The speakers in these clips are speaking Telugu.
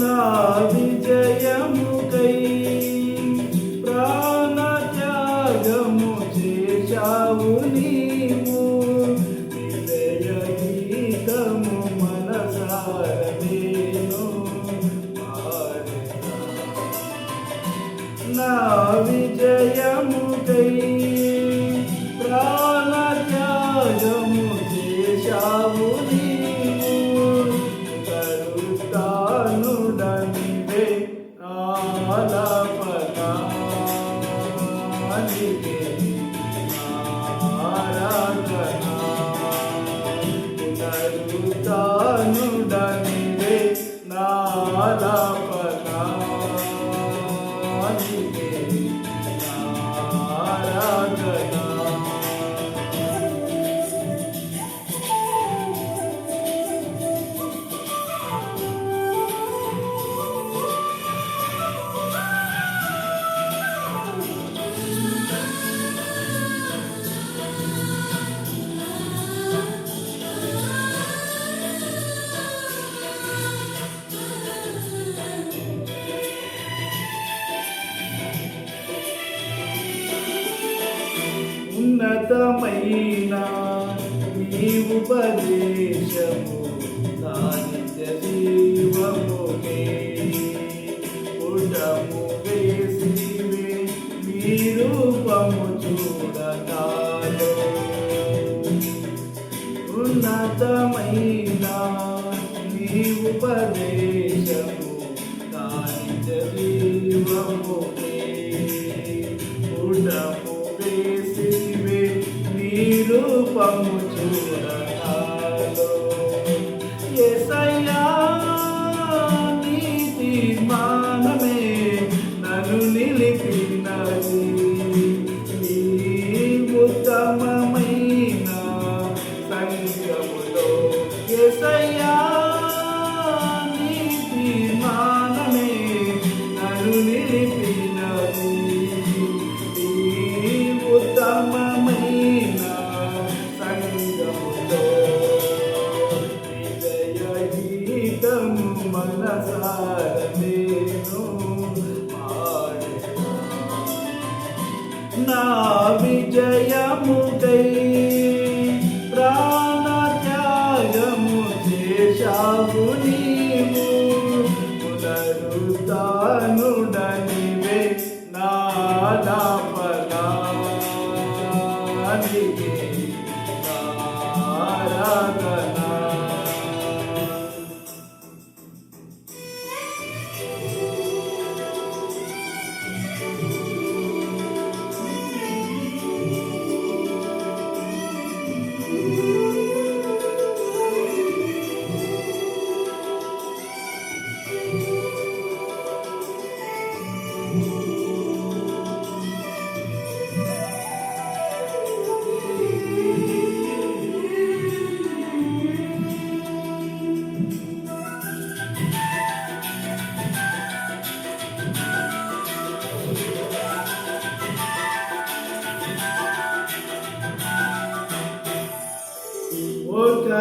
నా విజయముకై Mala. ఉన్నతమైన నీ ఉపదేశము సానిధ్య జీవముకే పుటము వేసివే నీ రూపము చూడనాలో ఉన్నతమైన నీ ఉపదేశము సానిధ్య నా విజయముకై ప్రాణ చేశావు నీవు. పునరుతానుడనివే నాలాపనానికే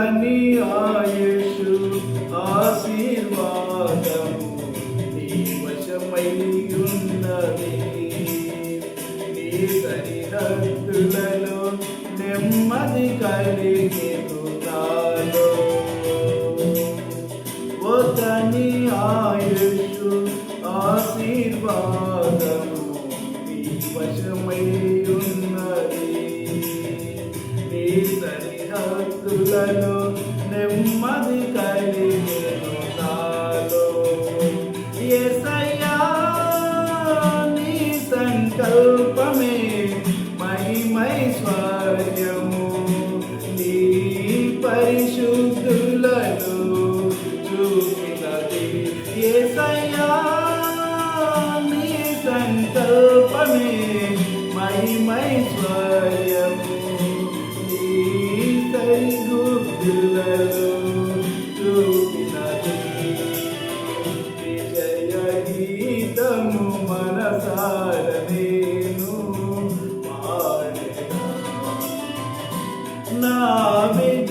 ఒకని ఆయుషు ఆశీర్వాదము నీ వశమై ఉన్నది. నీ సరిహద్దులలో నెమ్మది కలిగేను నాలో ఆయుషు ఆశీర్వాదము నీ వశమై ఉన్నది. నీ సరిహద్దులలో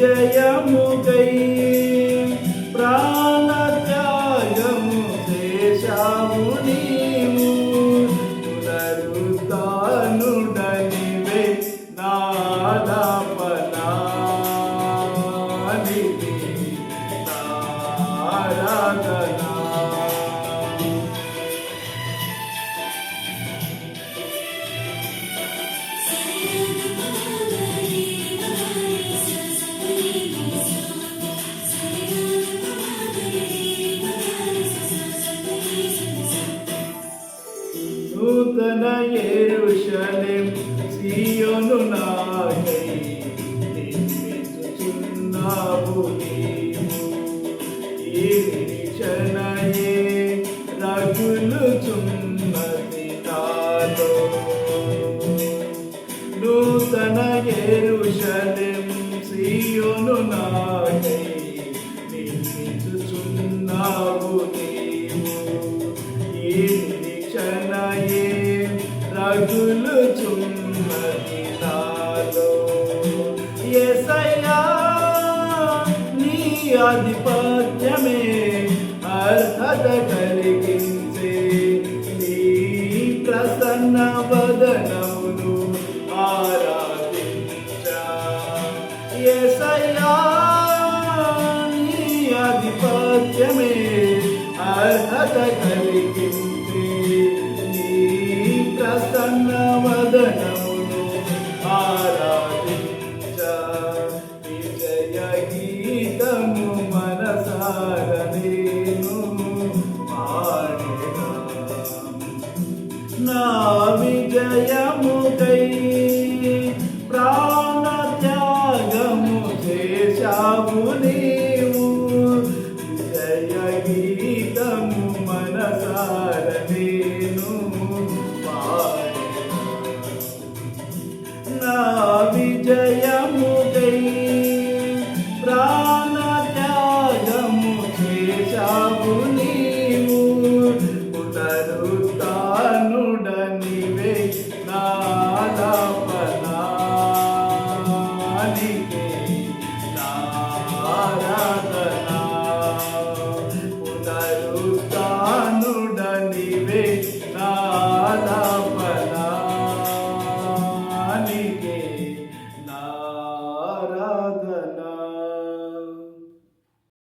విజయముకై ప్రాణత్యాగము చేశాము నీవు పునరుతానుడనివే నాదా నూతన ఎరుషలేం సియోను నాకై నిర్మించుచున్నావు నీవు ఈ నిరీక్షణయే రగులుచున్నది నాలో నూతన ఎరుషలేం సియోను నాకై ఆధిపత్యమే అర్హత కలిగించే నీ ప్రసన్న వదనమును ఆరాధించా. యేసయ్యా నీ ఆధిపత్యమే అర్హత కలిగించే నేను పాడేదా నా విజయముకై ప్రాణ త్యాగము చేశాము నీ